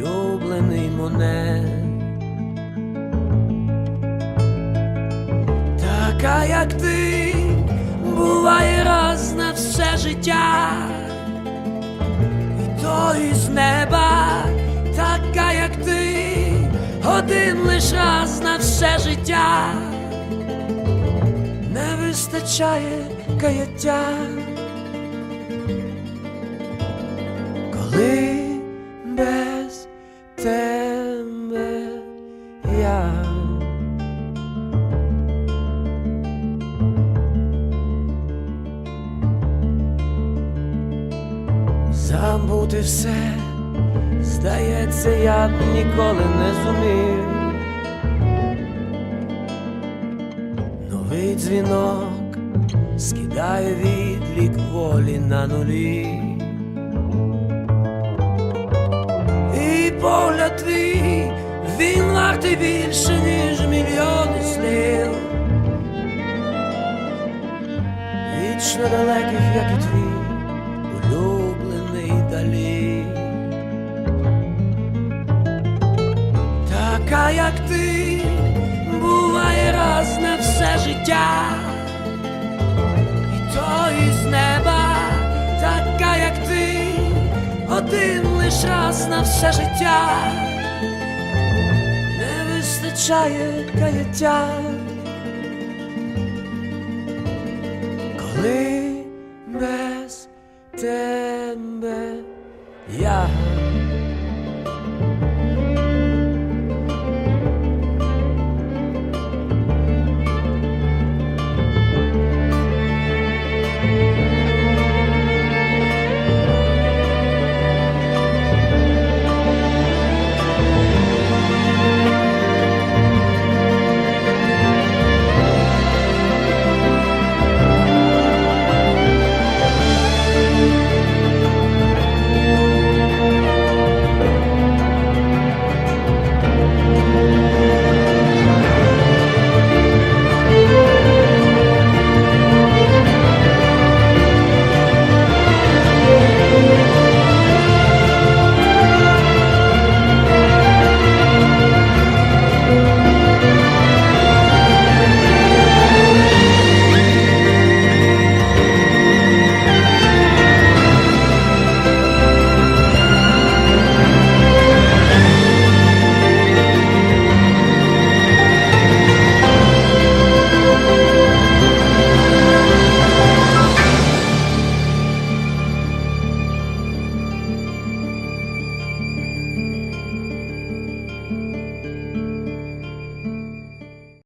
улюблений моне. Така, як ти, буває раз на все життя, і то із неба, така, як ти, один лиш раз на все життя, не вистачає каяття. Забути все, здається, я б ніколи не зумів. Новий дзвінок скидає відлік волі на нулі. І погляд твій, він вартий більше, ніж мільйони слів. Вічно далеких, як і твій улюблений далі. Така, як ти, буває раз на все життя, і то із неба, така, як ти, один лиш раз на все життя, не вистачає каяття. Yeah.